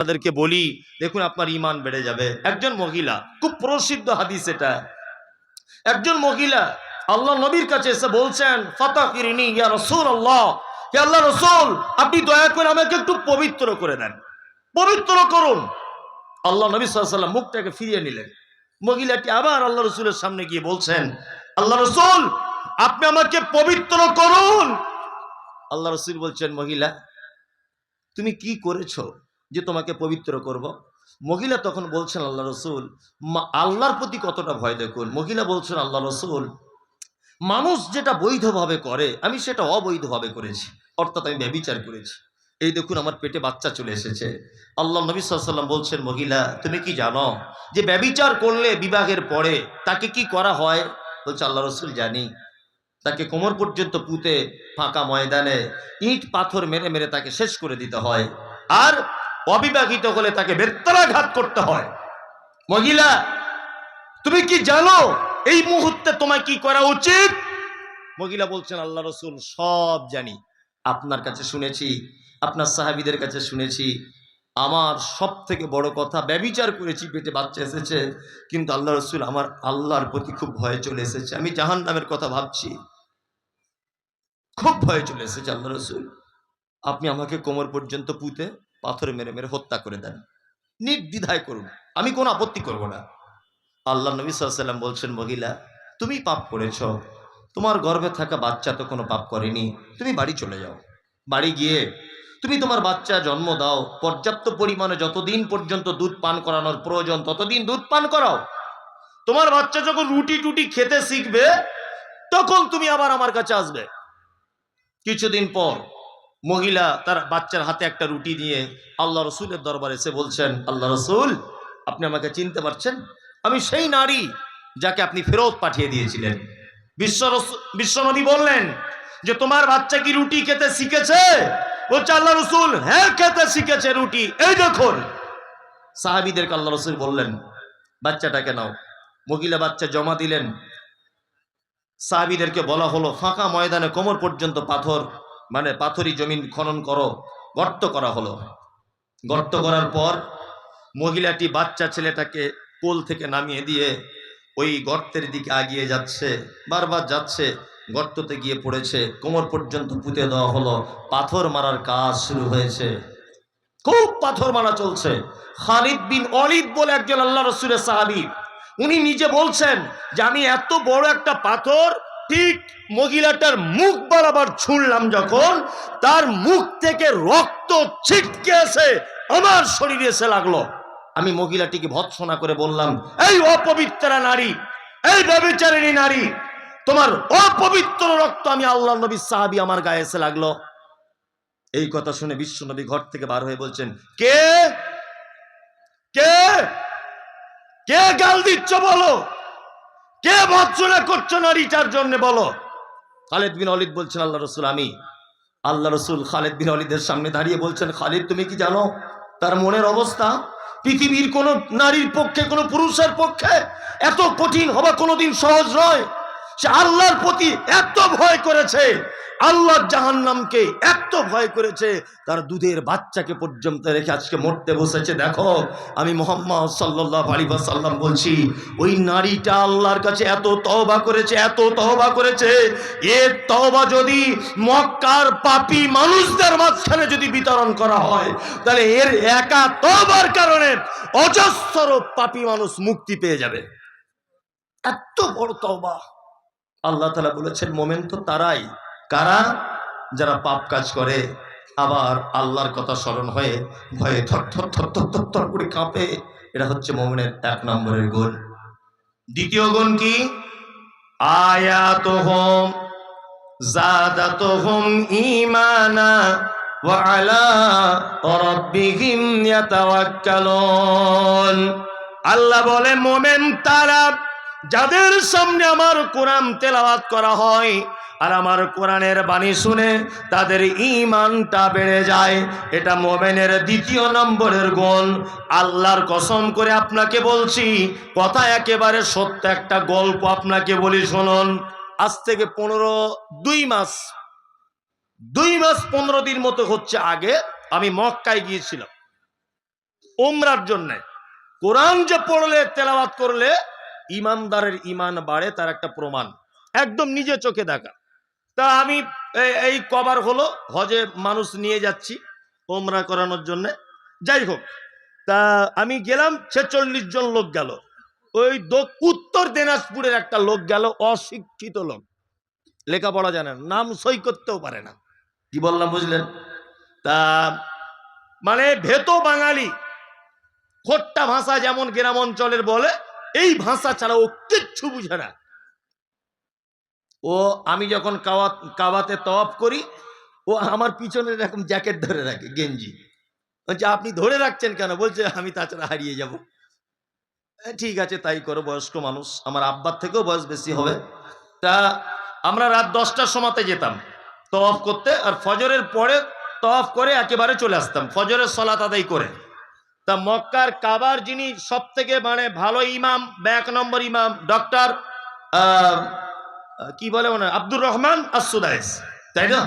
তাদেরকে বলি, দেখুন আপনার ইমান বেড়ে যাবে। একজন মহিলা, খুব প্রসিদ্ধ হাদিস এটা। একজন মহিলা, আল্লাহ নবীর কাছে এসে বলছেন, ফাতাকিরিনি ইয়া রসুল আল্লাহ হে আল্লাহ রসুল, আপনি দয়া করে আমাকে একটু পবিত্র করে দেন। পবিত্র করুন। আল্লাহ নবী সাল্লাম মুখটাকে ফিরিয়ে নিলেন। মহিলাটি আবার আল্লাহ রসুলের সামনে গিয়ে বলছেন, আল্লাহ রসুল, আপনি আমাকে পবিত্র করুন। আল্লাহ রসুল বলছেন, মহিলা, তুমি কি করেছ? যে তোমাকে পবিত্র করব। মহিলা তখন বলছেন, আল্লাহ রসুল আল্লাহর প্রতি কতটা ভয় দেখুন? মহিলা বলছেন, আল্লাহ রসুল, মানুষ যেটা বৈধভাবে করে, আমি সেটা অবৈধভাবে করেছি। অর্থাৎ আমি ব্যবিচার করেছি। এই দেখুন, আমার পেটে বাচ্চা চলে এসেছে। আল্লাহ নবী সাল্লাম বলছেন, মহিলা, তুমি কি জানো যে ব্যবিচার করলে বিবাহের পরে তাকে কি করা হয়? বলছে, আল্লাহ রসুল জানি। তাকে কোমর পর্যন্ত পুঁতে ফাঁকা ময়দানে ইট পাথর মেরে মেরে তাকে শেষ করে দিতে হয়। আর অবিবাহিত হলে তাকে বেত্তরাঘাত করতে হয়। মহিলা, তুমি কি জানো এই মুহূর্তে তোমায় কি করা উচিত? মহিলা বলছেন, আল্লাহ রসুল, সব জানি। আপনার কাছে শুনেছি, আপনার সাহাবিদের কাছে শুনেছি। আমার সব থেকে বড় কথা ব্যবিচার করেছি, পেটে বাচ্চা এসেছে, কিন্তু আল্লাহ রসুল আমার আল্লাহর প্রতি খুব ভয় চলে এসেছে। আমি জাহান নামের কথা ভাবছি। খুব ভয় চলে এসেছে আল্লাহ রসুল। আপনি আমাকে কোমর পর্যন্ত পুঁতে পাথরে মেরে মেরে হত্যা করে দেন। নির্দ্বিধায় করুন। আমি কোনো আপত্তি করব না। আল্লাহ নবী সাল্লাম বলছেন, মহিলা, তুমি পাপ করেছ। তোমার গর্ভে থাকা বাচ্চা তো কোনো পাপ করেনি। তুমি বাড়ি চলে যাও। বাড়ি গিয়ে তুমি তোমার বাচ্চা জন্ম দাও। পর্যাপ্ত পরিমাণে যতদিন পর্যন্ত দুধ পান করানোর প্রয়োজন, ততদিন দুধ পান করাও। তোমার বাচ্চা যখন রুটি টুটি খেতে শিখবে, তখন তুমি আবার আমার কাছে আসবে। কিছুদিন পর মহিলা তার বাচ্চার হাতে একটা রুটি নিয়ে আল্লাহ রসুলের দরবারে এসে বলছেন, আল্লাহ রসুল, আপনি আমাকে চিনতে পারছেন? আমি সেই নারী যাকে আপনি ফেরত পাঠিয়ে দিয়েছিলেন। বিশ্ব বিশ্বনবী বললেন যে, তোমার বাচ্চা কি রুটি খেতে শিখেছে? বলছে, আল্লাহ রসুল হ্যাঁ খেতে শিখেছে রুটি। এই দেখুন। সাহাবিদেরকে আল্লাহ রসুল বললেন, বাচ্চাটাকে নাও। মহিলা বাচ্চা জমা দিলেন। সাহাবিদেরকে বলা হলো, ফাঁকা ময়দানে কোমর পর্যন্ত পাথর মানে পাথরি জমিন খনন করো, গর্ত করা হলো। গর্ত করার পর মহিলাটি বাচ্চা ছেলেটাকে কোল থেকে নামিয়ে দিয়ে ওই গর্তের দিকে আগিয়ে যাচ্ছে, বারবার যাচ্ছে, গর্ততে গিয়ে পড়েছে। কোমর পর্যন্ত পুঁতে দেওয়া হলো। পাথর মারার কাজ শুরু হয়েছে। খুব পাথর মারা চলছে। খালিদ বিন অলিদ বলে একজন আল্লাহ রসুলের সাহাবি। উনি নিজে বলছেন যে, আমি এত বড় একটা পাথর ঠিক মহিলাটার মুখ বরাবর ছুঁড়লাম যখন, তার মুখ থেকে রক্ত ছিটকে এসে আমার শরীরে এসে লাগল। আমি মহিলাটিকে ভৎসনা করে বললাম, এই অপবিত্রা নারী, এই ব্যবিচারিণী নারী, তোমার অপবিত্র রক্ত আমি আল্লাহ নবী সাহাবি আমার গায়ে এসে লাগল। এই কথা শুনে বিশ্ব নবী ঘর থেকে বার হয়ে বলছেন, কে? কে? কে গাল দিচ্ছ বলো? কে ভৎসনা করছ নারীটার জন্য বলো? খালেদ বিন অলিদ বলছেন, আল্লাহ রসুল, আমি, আল্লাহ রসুল খালেদ বিন অলিদের সামনে দাঁড়িয়ে বলছেন, খালিদ, তুমি কি জানো, তার মনের অবস্থা? পৃথিবীর কোন নারীর পক্ষে, কোন পুরুষের পক্ষে এত কঠিন হওয়া কোনোদিন সহজ নয়। সে আল্লাহর প্রতি এত ভয় করেছে আল্লাহর জাহান্নামকে এত ভয় করেছে, তার দুধের বাচ্চাকে পর্যন্ত রেখে আজকে মরতে বসেছে। দেখো, আমি মোহাম্মদ সাল্লাহ আলী সাল্লাম বলছি, ওই নারীটা আল্লাহর কাছে এত তহবা করেছে, এত তহবা করেছে এর তহবা যদি মক্কার পাপী মানুষদের মাঝখানে যদি বিতরণ করা হয়, তাহলে এর একা তহবার কারণে অজস্র পাপী মানুষ মুক্তি পেয়ে যাবে। এত বড় তহবা আল্লাহ তালা বলেছেন, মোমেন তো তারাই। কারা যারা পাপ কাজ করে আবার আল্লাহর কথা স্মরণ হয়ে ভয়ে থর থর থর থর থর থর করে কাঁপে এটা হচ্ছে মোমেনের এক নম্বরের গুণ দ্বিতীয় গুণ কি আয়াত হোম জাদাত হোম ইমানা وعلى ربهم يتوكلون আল্লাহ বলে মোমেন তারা যাদের সামনে আমার কোরআন তেলাওয়াত করা হয় আর আমার কোরআনের বাণী শুনে তাদের ইমানটা বেড়ে যায়। এটা মোমেনের দ্বিতীয় নম্বরের গুণ। আল্লাহর কসম করে আপনাকে বলছি, কথা একেবারে সত্য একটা গল্প আপনাকে বলি, শুনুন। আজ থেকে পনেরো, দুই মাস দুই মাস পনেরো দিন মতো হচ্ছে আগে আমি মক্কায় গিয়েছিলাম। ওমরার জন্যে। কোরআন যে পড়লে, তেলাওয়াত করলে, ইমানদারের ইমান বাড়ে, তার একটা প্রমাণ। একদম নিজে চোখে দেখা। তা আমি এই- কবার হলো, হজে মানুষ নিয়ে যাচ্ছি ওমরা করানোর জন্য। যাই হোক, তা আমি গেলাম, ছেচল্লিশ জন লোক গেল। ওই উত্তর দিনাজপুরের একটা লোক গেল, অশিক্ষিত লোক। লেখাপড়া জানেন নাম সই করতেও পারে না। কি বললাম, বুঝলেন? তা মানে ভেতো বাঙালি, খোট্টা ভাষা যেমন গ্রাম অঞ্চলের বলে, এই ভাষা ছাড়া ও কিচ্ছু বুঝে না। ও আমি যখন কাওয়া, কাওয়াতে তওয়াফ করি, ও আমার পিছনে এরকম জ্যাকেট ধরে রাখে, গেঞ্জি। বলছে, আপনি ধরে রাখছেন কেন? বলছে, আমি তাছাড়া হারিয়ে যাব। ঠিক আছে, তাই করো, বয়স্ক মানুষ। আমার আব্বার থেকেও বয়স বেশি হবে। তা আমরা রাত দশটার সময়তে যেতাম তওয়াফ করতে, আর ফজরের পরে তওয়াফ করে একেবারে চলে আসতাম, ফজরের সলাত আদায় করে। তা মক্কার কাবার যিনি সব থেকে মানে ভালো ইমাম বা এক নম্বর ইমাম, ডক্টর কি বলে মনে আব্দুর রহমান আসুদাইস তাই না?